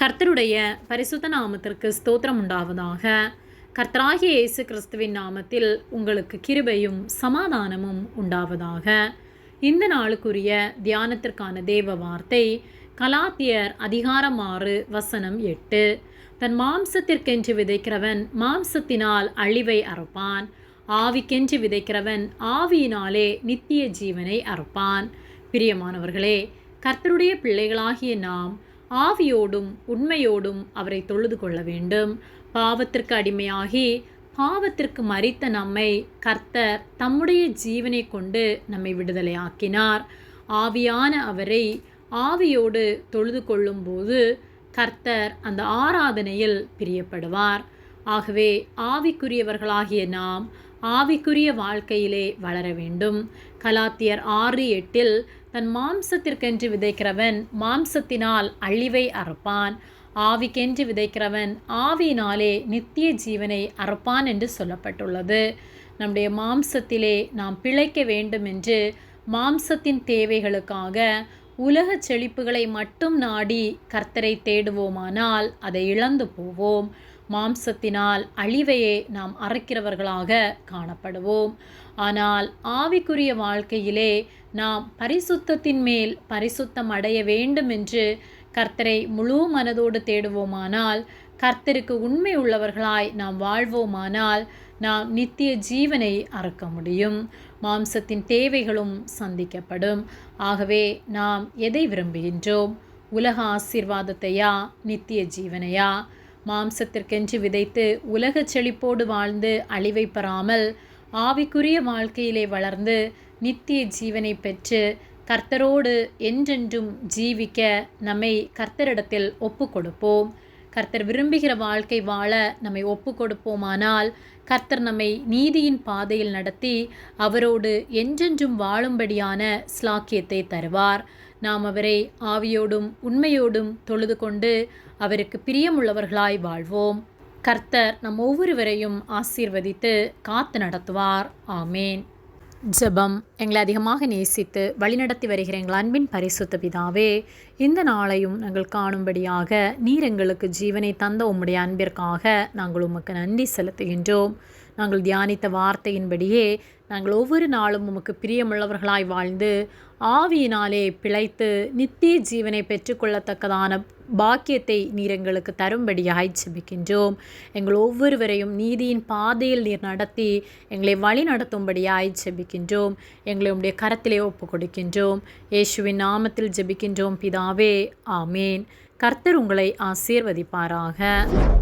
கர்த்தருடைய பரிசுத்த நாமத்திற்கு ஸ்தோத்திரம் உண்டாவதாக. கர்த்தராகிய இயேசு கிறிஸ்துவின் நாமத்தில் உங்களுக்கு கிருபையும் சமாதானமும் உண்டாவதாக. இந்த நாளுக்குரிய தியானத்திற்கான தேவ வார்த்தை கலாத்தியர் அதிகாரம் ஆறு வசனம் எட்டு. தன் மாம்சத்திற்கென்று விதைக்கிறவன் மாம்சத்தினால் அழிவை அறுப்பான். ஆவிக்கென்று விதைக்கிறவன் ஆவியினாலே நித்திய ஜீவனை அறுப்பான். பிரியமானவர்களே கர்த்தருடைய பிள்ளைகளாகிய நாம் ஆவியோடும் உண்மையோடும் அவரை தொழுது கொள்ள வேண்டும். பாவத்திற்கு அடிமையாகி பாவத்திற்கு மறித்த நம்மை கர்த்தர் தம்முடைய ஜீவனை கொண்டு நம்மை விடுதலையாக்கினார். ஆவியான அவரை ஆவியோடு தொழுது கொள்ளும்போது கர்த்தர் அந்த ஆராதனையில் பிரியப்படுவார். ஆகவே ஆவிக்குரியவர்களாகிய நாம் ஆவிக்குரிய வாழ்க்கையிலே வளர வேண்டும். கலாத்தியர் ஆறு எட்டில் தன் மாம்சத்திற்கென்று விதைக்கிறவன் மாம்சத்தினால் அழிவை அறுப்பான். ஆவிக்கென்று விதைக்கிறவன் ஆவியினாலே நித்திய ஜீவனை அறுப்பான் என்று சொல்லப்பட்டுள்ளது. நம்முடைய மாம்சத்திலே நாம் பிழைக்க வேண்டும் என்று மாம்சத்தின் தேவைகளுக்காக உலக செழிப்புகளை மட்டும் நாடி கர்த்தரை தேடுவோமானால் அதை இழந்து போவோம். மாம்சத்தினால் அழிவையே நாம் அறுக்கிறவர்களாக காணப்படுவோம். ஆனால் ஆவிக்குரிய வாழ்க்கையிலே நாம் பரிசுத்தத்தின் மேல் பரிசுத்தம் அடைய வேண்டும் என்று கர்த்தரை முழு மனதோடு தேடுவோமானால் கர்த்தருக்கு உண்மை உள்ளவர்களாய் நாம் வாழ்வோமானால் நாம் நித்திய ஜீவனை அறுக்க முடியும். மாம்சத்தின் தேவைகளும் சந்திக்கப்படும். ஆகவே நாம் எதை விரும்புகின்றோம்? உலக ஆசீர்வாதத்தையா? நித்திய ஜீவனையா? மாம்சத்திற்கென்று விதைத்து உலக செழிப்போடு வாழ்ந்து அழிவை பெறாமல் ஆவிக்குரிய வாழ்க்கையிலே வளர்ந்து நித்திய ஜீவனை பெற்று கர்த்தரோடு என்றென்றும் ஜீவிக்க நம்மை கர்த்தரிடத்தில் ஒப்பு கொடுப்போம் கர்த்தர் விரும்புகிற வாழ்க்கை வாழ நம்மை ஒப்பு கொடுப்போமானால் கர்த்தர் நம்மை நீதியின் பாதையில் நடத்தி அவரோடு என்றென்றும் வாழும்படியான ஸ்லாக்கியத்தை தருவார். நாம் அவரை ஆவியோடும் உண்மையோடும் தொழுது கொண்டு அவருக்கு பிரியமுள்ளவர்களாய் வாழ்வோம். கர்த்தர் நம் ஒவ்வொருவரையும் ஆசீர்வதித்து காத்து நடத்துவார். ஆமேன். ஜெபம் எங்களை அதிகமாக நேசித்து வழிநடத்தி வருகிற எங்கள் அன்பின் பரிசுத்த பிதாவே இந்த நாளையும் நாங்கள் காணும்படியாக நீர் எங்களுக்கு ஜீவனை தந்த உம்முடைய அன்பிற்காக நாங்கள் உமக்கு நன்றி செலுத்துகின்றோம். நாங்கள் தியானித்த வார்த்தையின்படியே நாங்கள் ஒவ்வொரு நாளும் உமக்கு பிரியமுள்ளவர்களாய் வாழ்ந்து ஆவியினாலே பிழைத்து நித்திய ஜீவனை பெற்றுக்கொள்ளத்தக்கதான பாக்கியத்தை நீர் எங்களுக்கு தரும்படியாய் செபிக்கின்றோம் எங்கள் ஒவ்வொருவரையும் நீதியின் பாதையில் நீர் நடத்தி எங்களை வழி நடத்தும்படியாய் செபிக்கின்றோம் எங்களை உடைய கரத்திலே ஒப்பு கொடுக்கின்றோம் இயேசுவின் நாமத்தில் ஜெபிக்கின்றோம் பிதாவே ஆமேன். கர்த்தர் உங்களை ஆசீர்வதிப்பாராக.